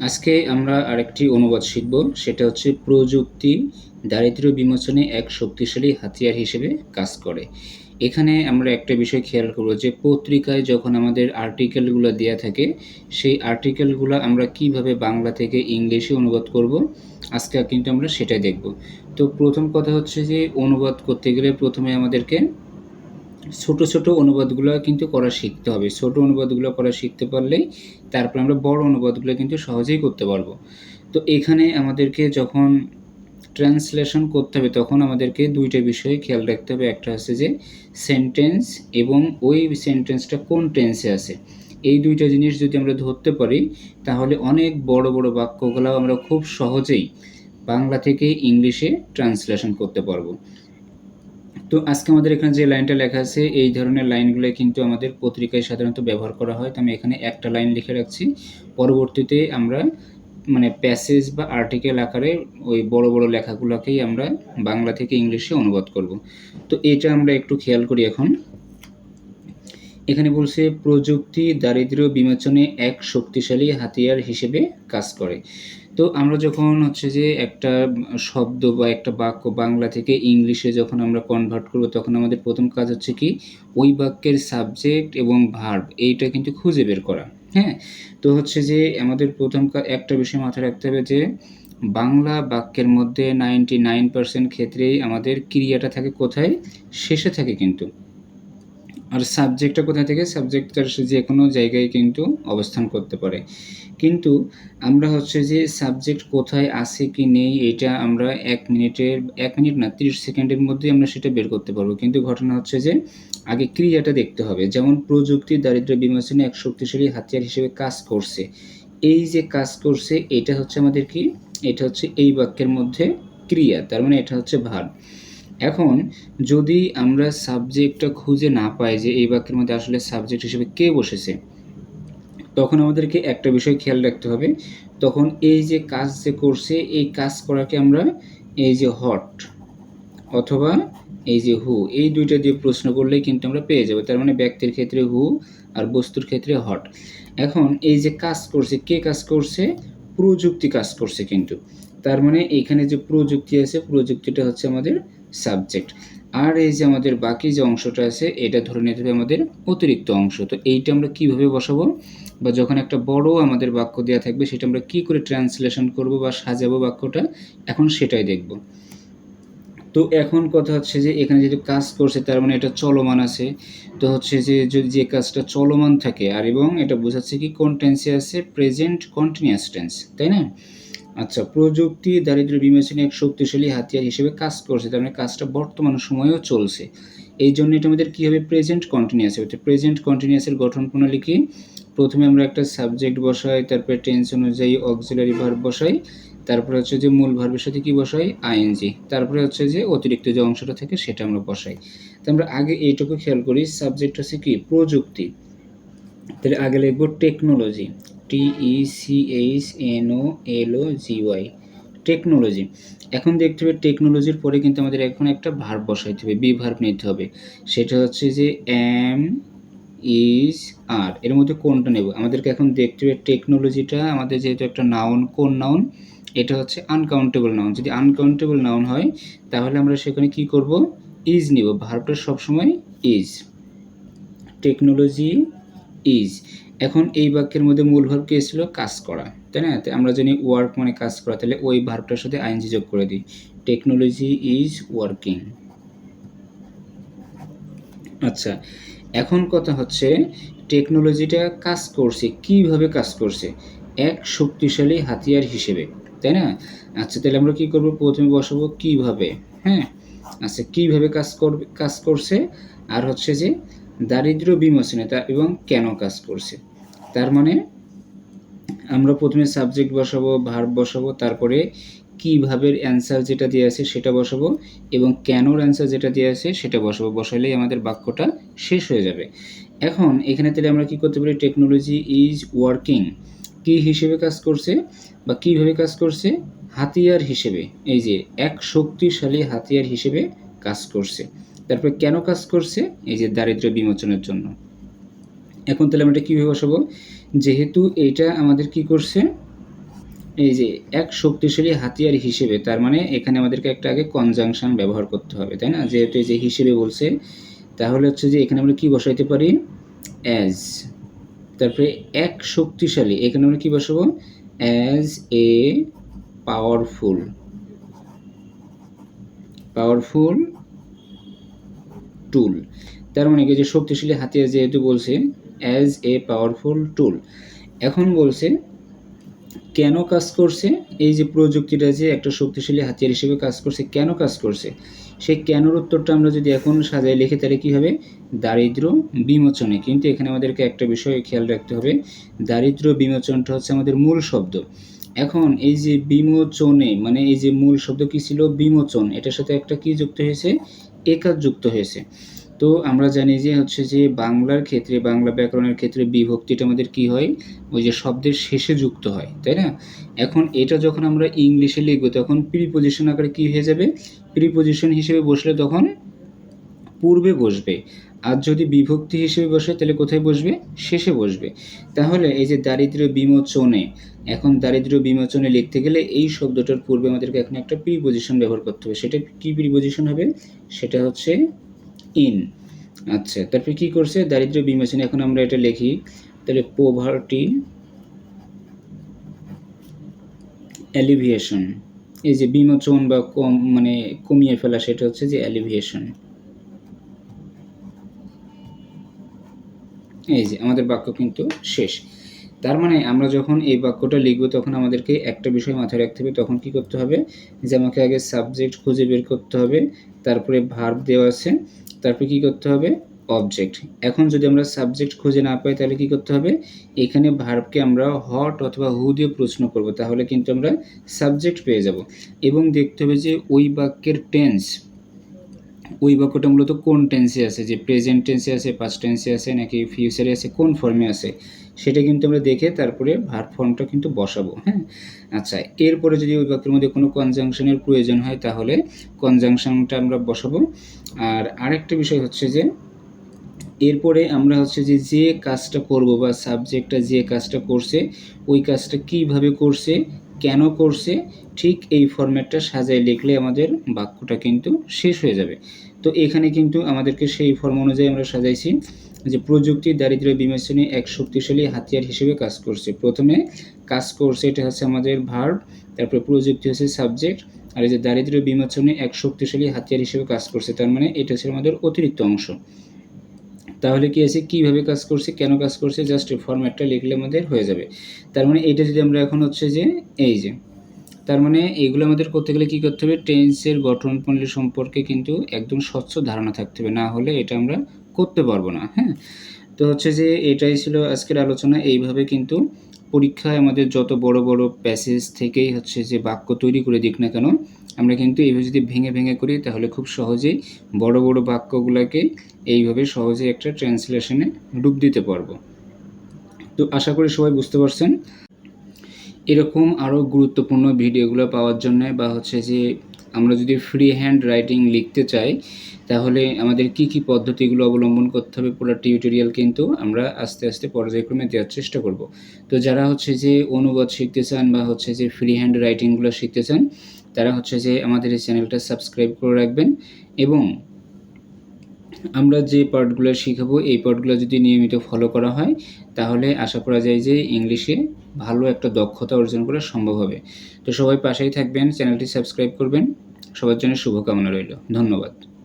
আজকে আমরা আরেকটি অনুবাদ শিখব, সেটা হচ্ছে প্রযুক্তি দারিদ্র্য বিমোচনে এক শক্তিশালী হাতিয়ার হিসেবে কাজ করে। এখানে আমরা একটা বিষয় খেয়াল করব যে, পত্রিকায় যখন আমাদের আর্টিকেলগুলো দেওয়া থাকে, সেই আর্টিকেলগুলো আমরা কীভাবে বাংলা থেকে ইংলিশে অনুবাদ করব, আজকে কিন্তু আমরা সেটাই দেখব। তো প্রথম কথা হচ্ছে যে, অনুবাদ করতে গেলে প্রথমে আমাদেরকে ছোট ছোট অনুবাদগুলো কিন্তু করা শিখতে হবে। ছোট অনুবাদগুলো করা শিখতে পারলেই তারপর আমরা বড় অনুবাদগুলো কিন্তু সহজেই করতে পারব। তো এখানে আমাদেরকে যখন ট্রান্সলেশন করতে হবে, তখন আমাদেরকে দুইটা বিষয়ে খেয়াল রাখতে হবে। একটা হচ্ছে যে সেন্টেন্স এবং ওই সেন্টেন্সটা কোন টেন্সে আছে। এই দুইটা জিনিস যদি আমরা ধরতে পারি, তাহলে অনেক বড় বড় বাক্যগুলো আমরা খুব সহজেই বাংলা থেকে ইংলিশে ট্রান্সলেশন করতে পারব। তো আজকে আমাদের এখানে যে লাইনটা লেখা আছে, এই ধরনের লাইনগুলো কিন্তু আমাদের পত্রিকায় সাধারণত ব্যবহার করা হয়। তো আমি এখানে একটা লাইন লিখে রাখছি। পরবর্তীতে আমরা মানে প্যাসেজ বা আর্টিকেল আকারে ওই বড় বড় লেখাগুলোকেই আমরা বাংলা থেকে ইংলিশে অনুবাদ করব। তো এটা আমরা একটু খেয়াল করি এখন। এখানে বলছে, প্রযুক্তি দারিদ্র্য বিমোচনে এক শক্তিশালী হাতিয়ার হিসেবে কাজ করে। তো আমরা যখন হচ্ছে যে একটা শব্দ বা একটা বাক্য বাংলা থেকে ইংলিশে যখন আমরা কনভার্ট করব, তখন আমাদের প্রথম কাজ হচ্ছে কি, ওই বাক্যের সাবজেক্ট এবং ভার্ব এইটা কিন্তু খুঁজে বের করা হ্যাঁ? তো হচ্ছে যে আমাদের প্রথম একটা বিষয় মাথায় রাখতে হবে যে বাংলা বাক্যের মধ্যে নাইনটি নাইন পার্সেন্ট ক্ষেত্রেই আমাদের ক্রিয়াটা থাকে কোথায়? শেষে থাকে কিন্তু। আর সাবজেক্টটা কোথায় থেকে? সাবজেক্টটার যে কোনো জায়গায় কিন্তু অবস্থান করতে পারে। কিন্তু আমরা হচ্ছে যে সাবজেক্ট কোথায় আছে কি নেই, এটা আমরা এক মিনিটের, এক মিনিট না, তিরিশ সেকেন্ডের মধ্যেই আমরা সেটা বের করতে পারব। কিন্তু ঘটনা হচ্ছে যে আগে ক্রিয়াটা দেখতে হবে। যেমন প্রযুক্তি দারিদ্র বিমোচনে এক শক্তিশালী হাতিয়ার হিসেবে কাজ করছে। এই যে কাজ করছে, এটা হচ্ছে আমাদের কি? এটা হচ্ছে এই বাক্যের মধ্যে ক্রিয়া। তার মানে এটা হচ্ছে ভার। এখন যদি আমরা সাবজেক্টটা খুঁজে না পাই যে এই বাক্যের মধ্যে আসলে সাবজেক্ট হিসেবে কে বসেছে, তখন আমাদেরকে একটা বিষয় খেয়াল রাখতে হবে। তখন এই যে কাজ যে করছে, এই কাজ করাকে আমরা এই যে হট অথবা এই যে হু এই দুইটা দিয়ে প্রশ্ন করলেই কিন্তু আমরা পেয়ে যাব। তার মানে ব্যক্তির ক্ষেত্রে হু আর বস্তুর ক্ষেত্রে হট এখন এই যে কাজ করছে, কে কাজ করছে? প্রযুক্তি কাজ করছে কিন্তু। তার মানে এখানে যে প্রযুক্তি আছে, প্রযুক্তিটা হচ্ছে আমাদের সাবজেক্ট আর এই যে আমাদের বাকি যে অংশটা আছে, এটা ধরে নিতে হবে আমাদের অতিরিক্ত অংশ। তো এইটা আমরা কীভাবে বসাবো? বা যখন একটা বড় আমাদের বাক্য দেওয়া থাকবে, সেটা আমরা কি করে ট্রান্সলেশন করব বা সাজাবো বাক্যটা? এখন সেটাই দেখব। তো এখন কথা হচ্ছে যে, এখানে যেহেতু কাজ করছে, তার মানে এটা চলমান আছে। তো হচ্ছে যে, যদি যে কাজটা চলমান থাকে, আর এবং এটা বোঝাচ্ছে কি কোন টেন্সে আছে প্রেজেন্ট কন্টিনিউয়াস টেন্স তাই না? আচ্ছা প্রযুক্তি দারিদ্র বিমোচনে এক শক্তিশালী হাতিয়ার হিসেবে কাজ করছে, তার মানে কাজটা বর্তমান সময়েও চলছে। এই জন্য এটা আমাদের কী হবে? প্রেজেন্ট কন্টিনিউয়াস হবে। প্রেজেন্ট কন্টিনিউয়াসের গঠন প্রণালী কি? প্রথমে আমরা একটা সাবজেক্ট বসাই, তারপরে টেন্স অনুযায়ী অক্সিলারি ভার্ব বসাই, তারপরে হচ্ছে যে মূল ভার্বের সাথে কী বসাই? আইএনজি তারপরে হচ্ছে যে অতিরিক্ত যে অংশটা থাকে সেটা আমরা বসাই। তো আমরা আগে এইটুকু খেয়াল করি সাবজেক্ট হচ্ছে কি? প্রযুক্তি। তাহলে আগে লিখব technology T E C H N O L O G Y technology এখন দেখতে হবে টেকনোলজির পরে কিন্তু আমাদের এখন একটা ভার্ব বসাইতে হবে বি ভার্ব নিতে হবে। সেটা হচ্ছে যে এম ইজ আর এর মধ্যে কোনটা নেব? আমাদেরকে এখন দেখতে হবে টেকনোলজিটা আমাদের যেহেতু একটা নাউন কোন নাউন এটা হচ্ছে আনকাউন্টেবল নাউন যদি আনকাউন্টেবল নাউন হয়, তাহলে আমরা সেখানে কি করব? ইজ নিব। ভার্বটা সবসময় ইজ টেকনোলজি ইজ এখন এই বাক্যের মধ্যে মূল ভার্ব কি ছিল কাজ করা। তাই না? আমরা জানি ওয়ার্ক মানে কাজ করা। তাহলে ওই ভার্বটার সাথে আইনজি যোগ করে দিই। টেকনোলজি ইজ ওয়ার্কিং আচ্ছা এখন কথা হচ্ছে টেকনোলজিটা কাজ করছে, কীভাবে কাজ করছে? এক শক্তিশালী হাতিয়ার হিসেবে। তাই না? আচ্ছা তাহলে আমরা কি করব? প্রথমে বসাবো কীভাবে? হ্যাঁ? আচ্ছা কীভাবে কাজ করবে, কাজ করছে? আর হচ্ছে যে দারিদ্র বিমোচনে তা এবং কেন কাজ করছে? তার মানে আমরা প্রথমে সাবজেক্ট বসাবো ভার্ব বসাবো, তারপরে কীভাবে অ্যান্সার যেটা দিয়ে আছে সেটা বসাবো এবং কেনর অ্যান্সার যেটা দিয়ে আছে সেটা বসাবো। বসালেই আমাদের বাক্যটা শেষ হয়ে যাবে। এখন এখানে তাহলে আমরা কি করতে পারি? টেকনোলজি ইজ ওয়ার্কিং কি হিসেবে কাজ করছে বা কীভাবে কাজ করছে? হাতিয়ার হিসেবে। এই যে, এক শক্তিশালী হাতিয়ার হিসেবে কাজ করছে। তারপরে কেন কাজ করছে? এই যে দারিদ্র বিমোচনের জন্য। এখন তাহলে আমরা এটা কীভাবে বসাবো? যেহেতু এইটা আমাদের কি করছে? এই যে এক শক্তিশালী হাতিয়ার হিসেবে, তার মানে এখানে আমাদেরকে একটা আগে কনজাংশন ব্যবহার করতে হবে, তাই না? যেহেতু এই যে হিসেবে বলছে, তাহলে হচ্ছে যে এখানে আমরা কি বসাইতে পারি? অ্যাজ তারপরে এক শক্তিশালী, এখানে আমরা কি বসাবো? As a powerful powerful tool তার মানে কি? যে শক্তিশালী হাতিয়ার যেহেতু বলছে অ্যাজ এ পাওয়ারফুল টুল এখন বলছে, কেন কাজ করছে? এই যে প্রযুক্তিটা যে একটা শক্তিশালী হাতিয়ার হিসেবে কাজ করছে, কেন কাজ করছে? সেই কেনর উত্তরটা আমরা যদি এখন সাজায় লিখে, তাহলে কী হবে? দারিদ্র বিমোচনে। কিন্তু এখানে আমাদেরকে একটা বিষয় খেয়াল রাখতে হবে। দারিদ্র বিমোচনটা হচ্ছে আমাদের মূল শব্দ। এখন এই যে বিমোচনে মানে এই যে মূল শব্দ কি ছিল? বিমোচন। এটার সাথে একটা কি যুক্ত হয়েছে? একাজ যুক্ত হয়েছে। তো আমরা জানি যে হচ্ছে যে বাংলার ক্ষেত্রে, বাংলা ব্যাকরণের ক্ষেত্রে বিভক্তিটা আমাদের কি হয়? ওই যে শব্দের শেষে যুক্ত হয়, তাই না? এখন এটা যখন আমরা ইংলিশে লিখব, তখন প্রিপোজিশন আকারে কি হয়ে যাবে? প্রিপোজিশন হিসেবে বসলে তখন পূর্বে বসবে। আর যদি বিভক্তি হিসেবে বসে, তাহলে কোথায় বসবে? শেষে বসবে। তাহলে এই যে দারিদ্র বিমোচনে, এখন দারিদ্র বিমোচনে লিখতে গেলে এই শব্দটার পূর্বে আমাদেরকে এখন একটা প্রিপোজিশন ব্যবহার করতে হবে। সেটা কি প্রিপোজিশন হবে? সেটা হচ্ছে ইন আচ্ছা তারপরে কি করছে? দারিদ্র বিমোচনে এখন আমরা এটা লিখি। তাহলে পোভার্টি অ্যালিভিয়েশন এই যে বিমোচন বা কম মানে কমিয়ে ফেলা, সেটা হচ্ছে যে অ্যালিভিয়েশন এই যে আমাদের বাক্য কিন্তু শেষ। তার মানে আমরা যখন এই বাক্যটা লিখব, তখন আমাদেরকে একটা বিষয় মাথায় রাখতে হবে, তখন কি করতে হবে? যে আমাকে আগে সাবজেক্ট খুঁজে বের করতে হবে, তারপরে ভার্ব দেওয়া আছে, তারপরে কি করতে হবে? অবজেক্ট এখন যদি আমরা সাবজেক্ট খুঁজে না পাই, তাহলে কি করতে হবে? এখানে ভার্বকে আমরা হট অথবা হু দিয়ে প্রশ্ন করব, তাহলে কিন্তু আমরা সাবজেক্ট পেয়ে যাব। এবং দেখতে হবে যে ওই বাক্যের টেন্স ওই বাক্যটা মূলত কোন টেন্সে আছে? যে প্রেজেন্ট টেন্সে আছে পাস্ট টেন্সে আছে, নাকি ফিউচারে আছে, কোন ফর্মে আছে? সেটা কিন্তু আমরা দেখে তারপরে ভার ফর্মটা কিন্তু বসাবো হ্যাঁ? আচ্ছা এরপরে যদি ওই বাক্যের মধ্যে কোনো কনজাংশনের প্রয়োজন হয়, তাহলে কনজাংশনটা আমরা বসাবো। আর আরেকটা বিষয় হচ্ছে যে, এরপরে আমরা হচ্ছে যে যে কাজটা করব বা সাবজেক্টটা যে কাজটা করছে, ওই কাজটা কীভাবে করছে, কেন করছে, ঠিক এই ফরম্যাটটা সাজায় লিখলে আমাদের বাক্যটা কিন্তু শেষ হয়ে যাবে। তো এখানে কিন্তু আমাদেরকে সেই ফর্ম অনুযায়ী আমরা সাজাইছি যে প্রযুক্তি দারিদ্র বিমোচনে এক শক্তিশালী হাতিয়ার হিসেবে কাজ করছে। প্রথমে কাজ করছে, এটা হচ্ছে আমাদের ভার্ব তারপরে প্রযুক্তি হচ্ছে সাবজেক্ট আর এই যে দারিদ্র বিমোচনে এক শক্তিশালী হাতিয়ার হিসেবে কাজ করছে, তার মানে এটা হচ্ছে আমাদের অতিরিক্ত অংশ। তাহলে কি আছে? কীভাবে কাজ করছে? কেন কাজ করছে? জাস্ট ফরম্যাটটা লিখলে আমাদের হয়ে যাবে। তার মানে এটা যদি আমরা এখন হচ্ছে যে, এই যে তার মানে এইগুলো আমাদের করতে গেলে কী করতে হবে? টেন্সের গঠন প্রণালী সম্পর্কে কিন্তু একদম স্বচ্ছ ধারণা থাকতে হবে। না হলে এটা আমরা করতে পারব না হ্যাঁ? তো হচ্ছে যে এটাই ছিল আজকের আলোচনা। এইভাবে কিন্তু পরীক্ষায় আমাদের যত বড় বড় প্যাসেজ থেকেই হচ্ছে যে বাক্য তৈরি করে দিক না কেন, আমরা কিন্তু এইভাবে যদি ভেঙে ভেঙে করি, তাহলে খুব সহজেই বড় বড় বাক্যগুলোকে এইভাবে সহজে একটা ট্রান্সলেশনে ডুব দিতে পারব। তো আশা করি সবাই বুঝতে পারছেন। এরকম আরও গুরুত্বপূর্ণ ভিডিওগুলো পাওয়ার জন্য বা হচ্ছে যে আমরা যদি ফ্রি হ্যান্ড রাইটিং লিখতে চাই, তাহলে আমাদের কি কি পদ্ধতিগুলো অবলম্বন করতে হবে পুরো টিউটোরিয়াল কিন্তু আমরা আস্তে আস্তে পর্যায়ক্রমে দেওয়ার চেষ্টা করব। তো যারা হচ্ছে যে অনুবাদ শিখতে চান বা হচ্ছে যে ফ্রি হ্যান্ড রাইটিংগুলো শিখতে চান, তারা হচ্ছে যে আমাদের এই চ্যানেলটা সাবস্ক্রাইব করে রাখবেন এবং আমরা যে পার্টগুলো শিখাবো, এই পার্টগুলো যদি নিয়মিত ফলো করা হয়, তাহলে আশা করা যায় যে ইংলিশে ভালো একটা দক্ষতা অর্জন করা সম্ভব হবে। তো সবাই পাশেই থাকবেন, চ্যানেলটি সাবস্ক্রাইব করবেন। সবার জন্য শুভকামনা রইল। ধন্যবাদ।